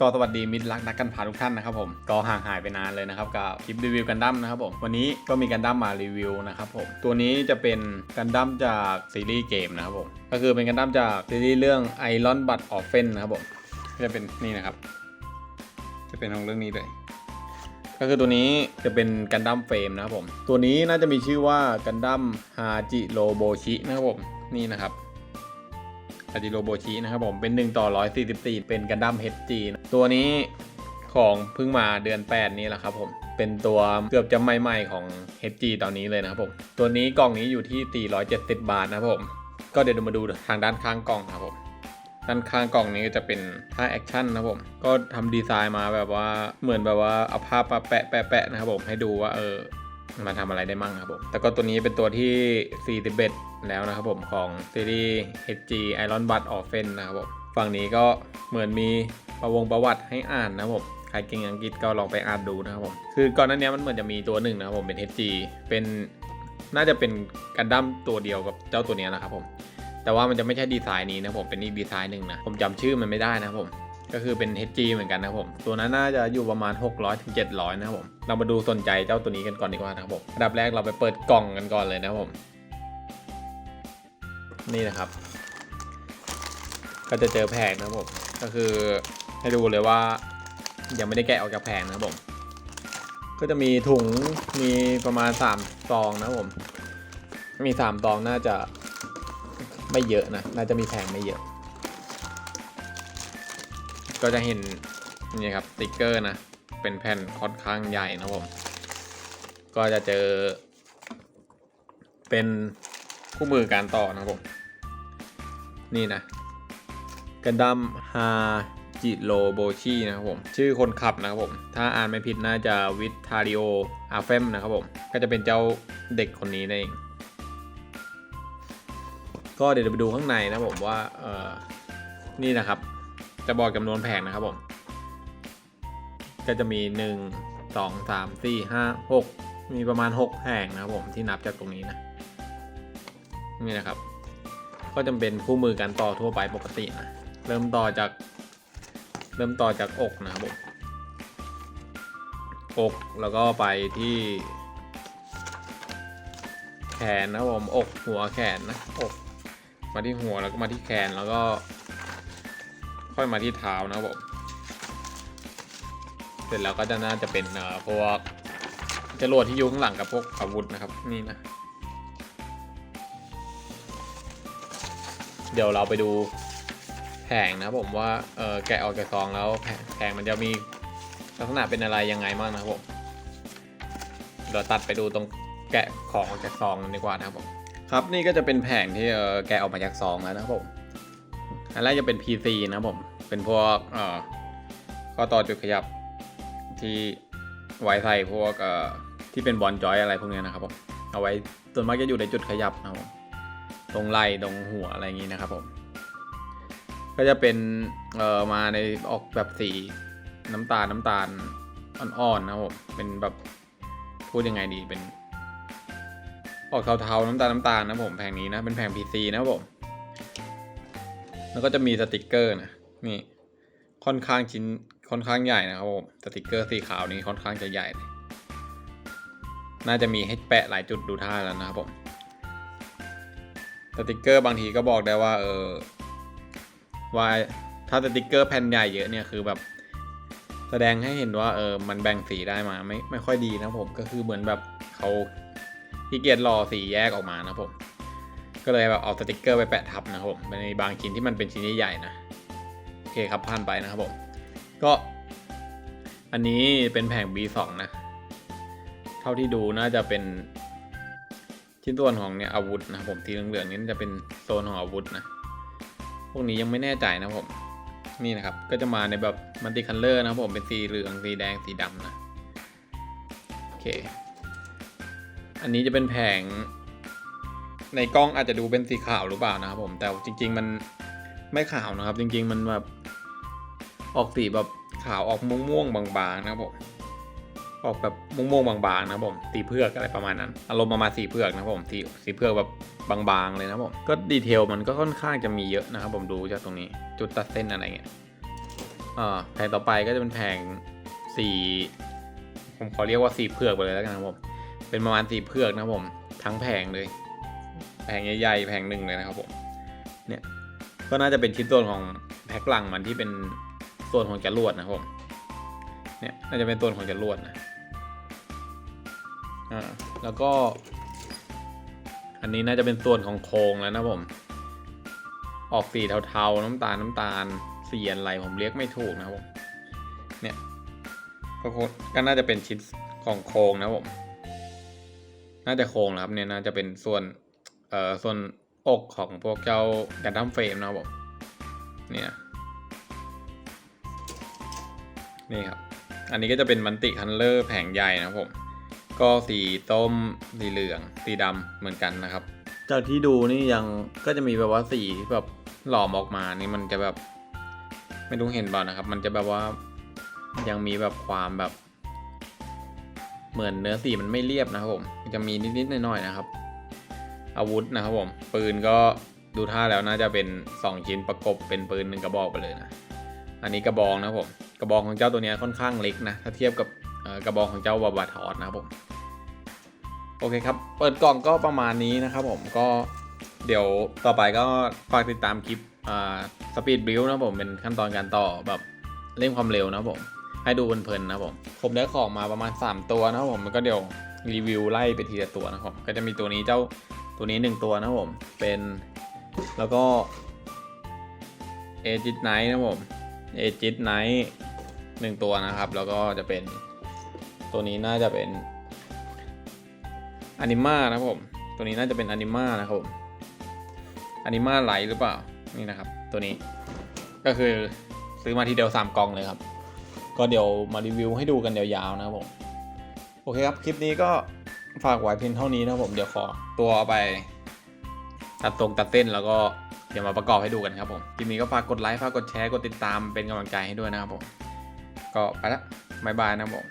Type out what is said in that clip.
ก็สวัสดีมิตรรักนักกันพาทุกท่านนะครับผมก็ห่างหายไปนานเลยนะครับกับคลิปรีวิวกันดั้มนะครับผมวันนี้ก็มีกันดั้มมารีวิวนะครับผมตัวนี้จะเป็นกันดั้มจากซีรีส์เกมนะครับผมก็คือเป็นกันดั้มจากซีรีส์เรื่อง Iron Blood Orphan นะครับผมจะเป็นนี่นะครับ จะเป็นของเรื่องนี้เลยก็คือตัวนี้จะเป็นกันดั้มเฟรมนะครับผมตัวนี้น่าจะมีชื่อว่ากันดั้มฮาจิโรโบชินะครับผมนี่นะครับอาจิโรโบชินะครับผมเป็น1ต่อ144เป็นกันดั้ม HG นะ ตัวนี้ของเพิ่งมาเดือน 8 นี้แหละครับผมเป็นตัวเกือบจะใหม่ๆของ HG ตอนนี้เลยนะครับผม ตัวนี้กล่องนี้อยู่ที่ 470 บาทนะครับผม ก็เดี๋ยวมาดูทางด้านข้างกล่องครับผม ด้านข้างกล่องนี้ก็จะเป็นท่าแอคชั่นนะครับผม ก็ทำดีไซน์มาแบบว่าเหมือนแบบว่าเอาภาพมาแปะแปะแปะนะครับผมให้ดูว่าเออมาทำอะไรได้มั่งครับผม แต่ก็ตัวนี้เป็นตัวที่ 41 แล้วนะครับผมของซีรีส์ HG Iron Bud Orphan นะครับผม ฝั่งนี้ก็เหมือนมีประวงประวัติให้อ่านนะครับผมใครเก่งอังกฤษก็ลองไปอ่านดูนะครับผมคือก่อนหน้านี้มันเหมือนจะมีตัวหนึ่งนะครับผมเป็น HG เป็นน่าจะเป็นกันดั้มตัวเดียวกับเจ้าตัวนี้นะครับผมแต่ว่ามันจะไม่ใช่ดีไซน์นี้นะผมเป็นอีกดีไซน์หนึ่งนะผมจำชื่อมันไม่ได้นะครับผมก็คือเป็น HG เหมือนกันนะครับผม ตัวนั้นน่าจะอยู่ประมาณ 600ถึง700 นะครับผม เรามาดูสนใจเจ้าตัวนี้กันก่อนดีกว่านะครับผมอันดับแรกเราไปเปิดกล่องกันก่อนเลยนะครับผม นี่นะครับ ก็จะเจอแผงนะครับผมก็คือให้ดูเลยว่ายังไม่ได้แกะออกจากแผงนะครับผม ก็จะมีถุงมีประมาณ3ซองนะครับผม มี3ซองน่าจะไม่เยอะนะน่าจะมีแผงไม่เยอะ ก็จะเห็นนี่ครับสติกเกอร์นะเป็นแผ่นค่อนข้างใหญ่นะครับผม ก็จะเจอ เป็นคู่มือการต่อนะครับผม นี่นะ กันดัมฮาจิโรโบชินะครับผม ชื่อคนขับนะครับผม ถ้าอ่านไม่ผิดน่าจะวิทาริโออาเฟมนะครับผม ก็จะเป็นเจ้าเด็กคนนี้นั่นเอง ก็เดี๋ยวไปดูข้างในนะผมว่าเออนี่นะครับ จะบอกจำนวนแผงนะครับผม ก็จะมี 1 2 3 4 5 6 มีประมาณ 6 แผงนะครับผมที่นับจากตรงนี้นะ นี่นะครับ ก็จำเป็นคู่มือการต่อทั่วไปปกตินะ เริ่มต่อจาก เริ่มต่อจากอกนะครับผมอกแล้วก็ไปที่ แขนนะครับผมอกหัวแขนนะอกมาที่หัวแล้วก็มาที่แขนแล้วก็ ค่อยมาที่เท้านะครับผมเสร็จแล้วก็จะน่าจะเป็นเอ่อพวกจรวดที่อยู่ข้างหลังกับพวกอาวุธนะครับนี่นะ เดี๋ยวเราไปดู แผงนะผมว่าเออแกะออกจากซองแล้วแผงมันจะมีลักษณะเป็นอะไรยังไงบ้างนะครับผมเดี๋ยวตัดไปดูตรงแกะของออกจากซองนดีกว่านะครับผมครับนี่ก็จะเป็นแผงที่เออแกะออกมาจากซองแล้วนะครับผมอันแรกจะเป็น PC นะครับผมเป็นพวกเออข้อต่อจุดขยับที่ไว้ใส่พวกเอ่อที่เป็นบอลจอยอะไรพวกนี้นะครับผมเอาไว้ส่วนมากจะอยู่ในจุดขยับนะครับตรงไหล่ตรงหัวอะไรอย่างนี้นะครับผม ก็จะเป็นเอ่อมาในออกแบบสีน้ำตาลน้ำตาลอ่อนๆนะครับผมเป็นแบบพูดยังไงดีเป็น ออกเทาๆน้ำตาลน้ำตาลนะผมแผงนี้นะเป็นแผง PC นะครับผม แล้วก็จะมีสติกเกอร์นะนี่ค่อนข้างชิ้นค่อนข้างใหญ่นะครับผมสติกเกอร์สีขาวนี้ค่อนข้างจะใหญ่ น่าจะมีให้แปะหลายจุดดูท่าแล้วนะครับผมสติกเกอร์บางทีก็บอกได้ว่าเออ ว่าถ้าสติกเกอร์แผ่นใหญ่เยอะเนี่ยคือแบบ แสดงให้เห็นว่าเออมันแบ่งสีได้มาไม่ไม่ค่อยดีนะผมก็คือเหมือนแบบเขาขี้เกียจรอสีแยกออกมานะผมก็เลยแบบเอาสติกเกอร์ไปแปะทับนะครับผมในบางชิ้นที่มันเป็นชิ้นใหญ่ๆนะโอเคครับผ่านไปนะครับผมก็ อันนี้เป็นแผง B2 นะ เท่าที่ดูน่าจะเป็นชิ้นส่วนของเนี่ยอาวุธนะผมสีเหลืองๆนี่น่าจะเป็นโซนของอาวุธนะ พวกนี้ยังไม่แน่ใจนะผมนี่นะครับก็จะมาในแบบมัลติคัลเลอร์นะครับผมเป็นสีเหลืองสีแดงสีดำนะโอเคอันนี้จะเป็นแผง ในกล้องอาจจะดูเป็นสีขาวหรือเปล่านะครับผมแต่จริง ๆ มันไม่ขาวนะครับ จริง ๆ มันแบบออกสีแบบขาวออกม่วงๆบางๆนะครับผม ออกแบบม่วงๆบางๆนะผมสีเผือกอะไรประมาณนั้นอารมณ์ประมาณสีเผือกนะผมสีสีเผือกแบบบางๆเลยนะผมก็ดีเทลมันก็ค่อนข้างจะมีเยอะนะครับผมดูจากตรงนี้จุดตัดเส้นอะไรเงี้ยอ่าแผงต่อไปก็จะเป็นแผงสีผมขอเรียกว่าสีเผือกไปเลยแล้วกันครับผมเป็นประมาณสีเผือกนะผมทั้งแผงเลย แผงใหญ่ๆแผงหนึ่งเลยนะครับผมเนี่ยก็น่าจะเป็นชิ้นส่วนของแพ็คหลังมันที่เป็นส่วนของจรวดนะครับผมเนี่ยน่าจะเป็นส่วนของจรวดนะ อ่าแล้วก็ อันนี้น่าจะเป็นส่วนของโครงแล้วนะผม ออกสีเทาๆ น้ำตาลน้ำตาลสีอะไรผมเรียกไม่ถูกนะผมเนี่ยก็ก็น่าจะเป็นชิ้นของโครงนะผม น่าจะโครงนะครับเนี่ยน่าจะเป็นส่วนเอ่อส่วนอกของพวกเจ้ากันดั้มเฟรมนะครับผมเนี่ยนี่ครับ อันนี้ก็จะเป็นมันติคันเลอร์แผงใหญ่นะครับผม ก็สีต้มสีเหลือง สีดำเหมือนกันนะครับ จากที่ดูนี่ยังก็จะมีแบบว่าสีแบบหลอมออกมานี่มันจะแบบ ไม่รู้เห็นเปล่านะครับ มันจะแบบว่ายังมีแบบความแบบ เหมือนเนื้อสีมันไม่เรียบนะครับผมมันจะมีนิดๆหน่อยๆนะครับ อาวุธนะครับผม ปืนก็ดูท่าแล้วน่าจะเป็น 2 ชิ้นประกบเป็นปืนหนึ่งกระบอกไปเลยนะ อันนี้กระบองนะครับผม กระบองของเจ้าตัวนี้ค่อนข้างเล็กนะ ถ้าเทียบกับ กระบองของเจ้าบาบาทอสนะครับผมโอเคครับ เปิดกล่องก็ประมาณนี้นะครับผมก็เดี๋ยวต่อไปก็ฝากติดตามคลิปสปีดบิลนะผมเป็นขั้นตอนการต่อแบบเร่งความเร็วนะผม ให้ดูเพลินๆนะผมผมได้ของมาประมาณ 3 ตัวนะผมแล้วก็เดี๋ยวรีวิวไล่ไปทีละตัวนะครับก็จะมีตัวนี้เจ้าตัวนี้ 1 ตัวนะครับผมเป็นแล้วก็เอจิตไนท์นะผมเอจิตไนท์หนึ่งตัวนะครับ แล้วก็จะเป็น ตัวนี้น่าจะเป็นอนิมานะครับผม ตัวนี้น่าจะเป็นอนิมานะครับผมอนิมาไหลหรือเปล่า นี่นะครับ ตัวนี้ ก็คือซื้อมาทีเดียวสามกล่องเลยครับ ก็เดี๋ยวมารีวิวให้ดูกันยาวๆนะครับผม โอเคครับ คลิปนี้ก็ฝากไว้เพียงเท่านี้นะครับผม เดี๋ยวขอตัวไปตัดตรงตัดเส้นแล้วก็เดี๋ยวมาประกอบให้ดูกันครับผม คลิปนี้ก็ฝากกดไลค์ ฝากกดแชร์ กดติดตามเป็นกำลังใจให้ด้วยนะครับผม ก็ไปละบายบายนะครับผม